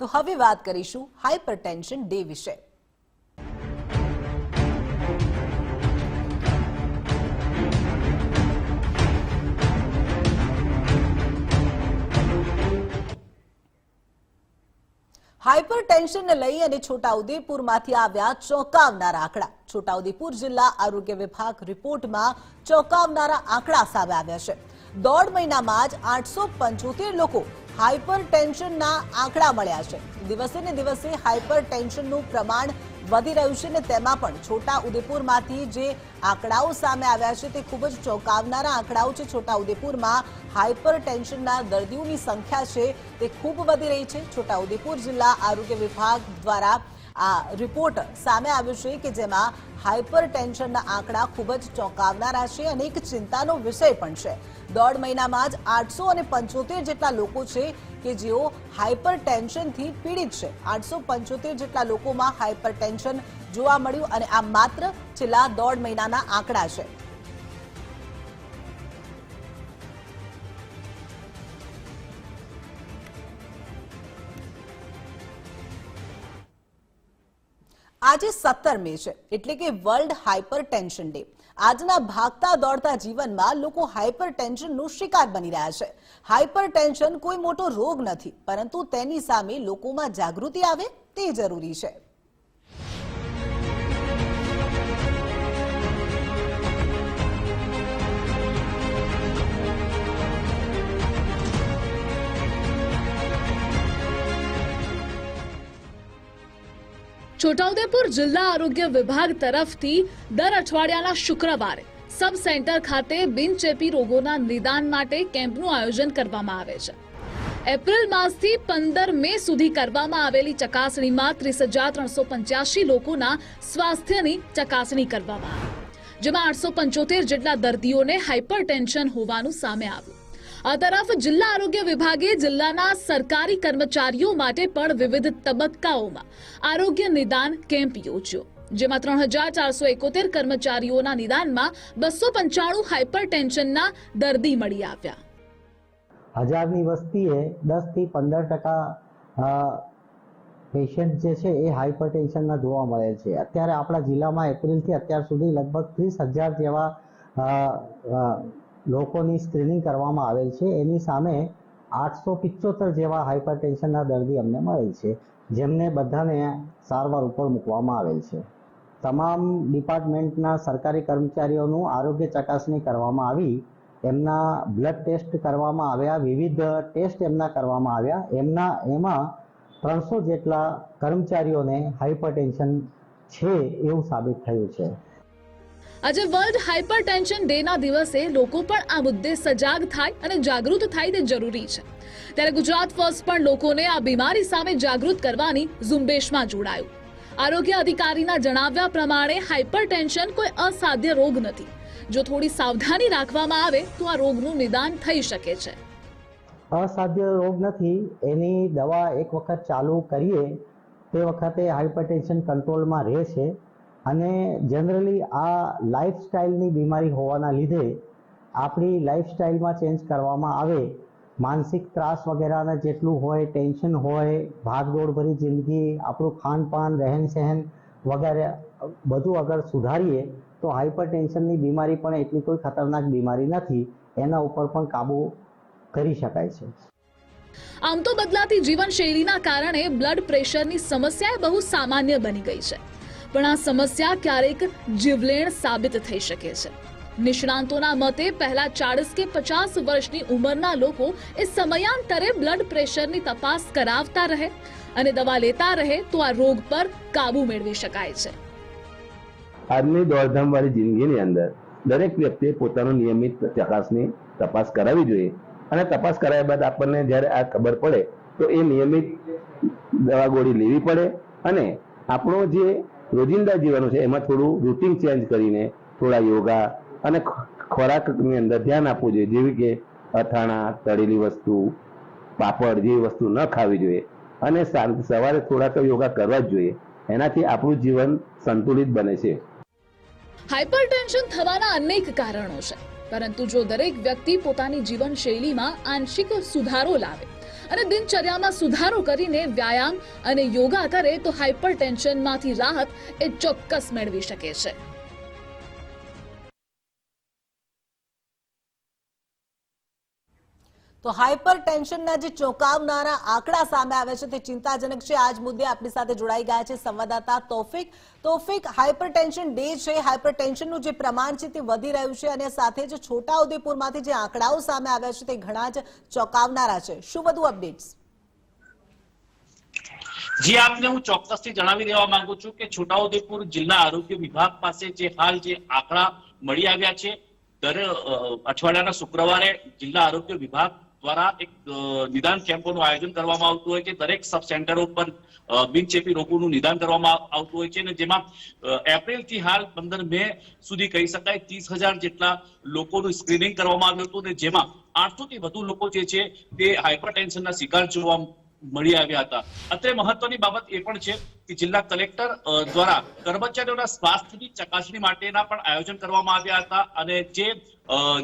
તો હવે વાત કરીશું હાઇપરટેન્શન ડે વિશે. હાઇપર ટેન્શનને લઈ અને છોટાઉદેપુરમાંથી આવ્યા ચોંકાવનારા આંકડા. છોટાઉદેપુર જિલ્લા આરોગ્ય વિભાગ રિપોર્ટમાં ચોંકાવનારા આંકડા સામે આવ્યા છે. દોઢ મહિનામાં જ આઠસો પંચોતેર લોકો હાઇપર ટેન્શનના આંકડા મળ્યા છે. દિવસે ને દિવસે હાઇપર ટેન્શનનું પ્રમાણ વધી રહ્યું છે ને તેમાં પણ છોટા ઉદેપુરમાંથી જે આંકડાઓ સામે આવ્યા છે તે ખૂબ જ ચોંકાવનારા આંકડાઓ છે. છોટા ઉદેપુરમાં હાઇપર ટેન્શનના દર્દીઓની સંખ્યા છે તે ખૂબ વધી રહી છે. છોટા ઉદેપુર જિલ્લા આરોગ્ય વિભાગ દ્વારા આ રિપોર્ટ સામે આવ્યો છે કે જેમાં હાઇપર ટેન્શનના આંકડા ખૂબ જ ચોંકાવનારા છે અને એક ચિંતાનો વિષય પણ છે. દોઢ મહિનામાં જ આઠસો અને પંચોતેર જેટલા લોકો છે કે જેઓ હાઇપર ટેન્શનથી પીડિત છે. આઠસો પંચોતેર જેટલા લોકોમાં હાઇપર ટેન્શન જોવા મળ્યું અને આ માત્ર છેલ્લા દોઢ મહિનાના આંકડા છે. આજે સત્તર મે છે, એટલે કે વર્લ્ડ હાઇપર ટેન્શન ડે આજના ભાગતા દોડતા જીવનમાં લોકો હાઇપર ટેન્શનનો શિકાર બની રહ્યા છે. હાઇપર ટેન્શન કોઈ મોટો રોગ નથી, પરંતુ તેની સામે લોકોમાં જાગૃતિ આવે તે જરૂરી છે. છોટાઉદેપુર જિલ્લા આરોગ્ય વિભાગ તરફથી દર અઠવાડિયાના શુક્રવારે સબ સેન્ટર ખાતે બિનચેપી રોગોના નિદાન માટે કેમ્પનું આયોજન કરવામાં આવે છે. એપ્રિલ માસથી પંદર મે સુધી કરવામાં આવેલી ચકાસણીમાં ત્રીસ હજાર ત્રણસો પંચ્યાસી લોકોના સ્વાસ્થ્યની ચકાસણી કરવામાં આવી, જેમાં આઠસો પંચોતેર જેટલા દર્દીઓને હાઇપરટેન્શન હોવાનું સામે આવ્યું. આ તરફ જિલ્લા આરોગ્ય વિભાગે જિલ્લાના સરકારી કર્મચારીઓ માટે પણ વિવિધ તબક્કાઓમાં આરોગ્ય નિદાન કેમ્પ યોજ્યો, જેમાં ત્રણ હજાર ચારસો એકોતેર કર્મચારીઓના નિદાનમાં બસો પંચાણું હાઇપર ટેન્શનના દર્દી મળી આવ્યા. હજારની વસ્તીએ દસથી પંદર ટકા પેશન્ટ જે છે એ હાઇપર ટેન્શનના જોવા મળે છે. અત્યારે આપણા જિલ્લામાં એપ્રિલથી અત્યાર સુધી લગભગ ત્રીસ હજાર જેવા લોકોની સ્ક્રીનિંગ કરવામાં આવેલ છે. એની સામે આઠસો પિચોતેર જેવા હાઇપર ટેન્શનના દર્દી અમને મળેલ છે, જેમને બધાને સારવાર ઉપર મૂકવામાં આવેલ છે. તમામ ડિપાર્ટમેન્ટના સરકારી કર્મચારીઓનું આરોગ્ય ચકાસણી કરવામાં આવી, એમના બ્લડ ટેસ્ટ કરવામાં આવ્યા, વિવિધ ટેસ્ટ એમના કરવામાં આવ્યા. એમના, એમાં ત્રણસો જેટલા કર્મચારીઓને હાઇપરટેન્શન છે એવું સાબિત થયું છે. આજે વર્લ્ડ હાઇપર ટેન્શન ડેના દિવસે લોકો પણ આ મુદ્દે સજાગ થાય અને જાગૃત થાય તે જરૂરી છે. ત્યારે ગુજરાત ફર્સ્ટ પણ લોકોને આ બીમારી સામે જાગૃત કરવાની ઝુંબેશમાં જોડાયું. આરોગ્ય અધિકારીના જણાવ્યા પ્રમાણે હાઇપર ટેન્શન કોઈ અસાધ્ય રોગ નથી. જો થોડી સાવધાની રાખવામાં આવે, તો આ રોગનું નિદાન થઈ શકે છે. અસાધ્ય રોગ નથી, એની દવા એક વખત ચાલુ કરીએ, તે વખતે હાઇપરટેન્શન કંટ્રોલમાં રહે છે. અને જનરલી આ લાઈફસ્ટાઈલની બીમારી હોવાના લીધે આપણી લાઈફસ્ટાઈલમાં ચેન્જ કરવામાં આવે. માનસિક ત્રાસ વગેરેના જેટલું હોય ટેન્શન હોય, ભાગદોડ ભરી જિંદગી, આપણું ખાનપાન રહેન સહેન વગેરે બધું અગર સુધારીએ તો હાઇપર ટેન્શનની બીમારી પણ એટલી કોઈ ખતરનાક બીમારી નથી. એના ઉપર પણ કાબુ કરી શકાય છે. આમ તો બદલાતી જીવનશૈલીના કારણે બ્લડ પ્રેશરની સમસ્યા બહુ સામાન્ય બની ગઈ છે. પણ આ સમસ્યા ક્યારેક જીવલેણ સાબિત થઈ શકે છે. નિષ્ણાંતોના મતે પહેલા ચાળીસ કે પચાસ વર્ષની ઉંમરના લોકો એ સમયાંતરે બ્લડ પ્રેશરની તપાસ કરાવતા રહે અને દવા લેતા રહે તો આ રોગ પર કાબુ મેળવી શકાય છે. આજની દોડધામ વાળી જિંદગીની અંદર દરેક વ્યક્તિએ પોતાનું નિયમિત ચકાસણી તપાસ કરાવવી જોઈએ અને તપાસ કરાવ્યા બાદ આપણને જ્યારે આ ખબર પડે તો એ નિયમિત દવા ગોળી લેવી પડે અને આપણો જે રોજિંદા જીવન છે, એમાં થોડું રૂટિન ચેન્જ કરીને થોડા યોગા અને ખોરાકની અંદર ધ્યાન આપવું જોઈએ. જેવી કે અથાણા, તળેલી વસ્તુ, પાપડ જેવી વસ્તુ ન ખાવી જોઈએ અને સવારે થોડાક યોગા કરવા જ જોઈએ. એનાથી આપણું જીવન સંતુલિત બને છે. હાઇપરટેન્શન થવાના અનેક કારણો છે, પરંતુ જો દરેક વ્યક્તિ પોતાની જીવનશૈલીમાં આંશિક સુધારો લાવે અને દિનચર્યામાં સુધારો કરીને વ્યાયામ અને યોગા કરે તો હાઇપર ટેન્શનમાંથી રાહત એ ચોક્કસ મેળવી શકે છે. તો હાઇપર ટેન્શનના જે ચોંકાવનારા આંકડા સામે આવે છે તે ચિંતાજનક છે. આજ મુદ્દે આપણી સાથે જોડાઈ ગયા છે સંવાદદાતા Taufiq. Taufiq hypertension day છે. હાઇપર ટેન્શનનું જે પ્રમાણ છે તે વધી રહ્યું છે અને સાથે જ છોટાઉદેપુરમાંથી જે આંકડાઓ સામે આવ્યા છે તે ઘણા જ ચોંકાવનારા છે. શું વધુ અપડેટ્સ? જે, આપને હું ચોક્કસથી જણાવી દેવા માંગુ છું કે છોટાઉદેપુર જિલ્લા આરોગ્ય વિભાગ પાસે જે હાલ જે આંકડા મળી આવ્યા છે, દર અઠવાડિયાના શુક્રવારે જિલ્લા આરોગ્ય વિભાગ દ્વારા એક નિદાન કેમ્પોનું આયોજન કરવામાં આવતું હોય છે. દરેક સબ સેન્ટરો પર બિનચેપી રોગોનું નિદાન કરવામાં આવતું હોય છે અને જેમાં એપ્રિલથી હાલ પંદર મે સુધી કહી શકાય ત્રીસ હજાર જેટલા લોકોનું સ્ક્રીનિંગ કરવામાં આવ્યું હતું અને જેમાં આઠસો થી વધુ લોકો જે છે તે હાઇપરટેન્શનના શિકાર જોવા મળી આવ્યા હતા. અત્રે મહત્વની બાબત એ પણ છે કે જિલ્લા કલેક્ટર દ્વારા કર્મચારીઓના સ્વાસ્થ્યની ચકાસણી માટેના પણ આયોજન કરવામાં આવ્યા હતા અને જે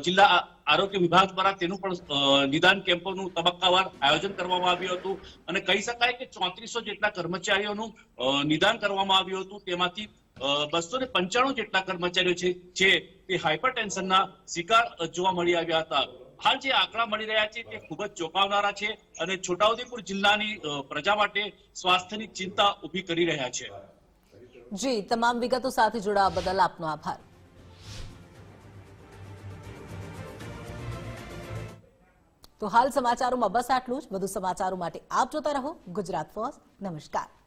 જિલ્લા આરોગ્ય વિભાગ દ્વારા તેનું પણ નિદાન કેમ્પોનું તબક્કાવાર આયોજન કરવામાં આવ્યું હતું અને કહી શકાય કે ચોત્રીસો જેટલા કર્મચારીઓનું નિદાન કરવામાં આવ્યું હતું. તેમાંથી બસો ને પંચાણું જેટલા કર્મચારીઓ છે જે તે હાઇપર ટેન્શનના શિકાર જોવા મળી આવ્યા હતા. હાલ જે આંકડા મળી રહ્યા છે તે ખૂબ જ ચોંકાવનારા છે અને છોટાઉદેપુર જિલ્લાની પ્રજા માટે સ્વાસ્થ્યની ચિંતા ઊભી કરી રહ્યા છે. જી, તમામ વિગતો સાથે જોડાવા બદલ આપનો આભાર. તો હાલ સમાચારોમાં બસ આટલું જ. વધુ સમાચારો માટે આપ જોતા રહો ગુજરાત ફર્સ્ટ. નમસ્કાર.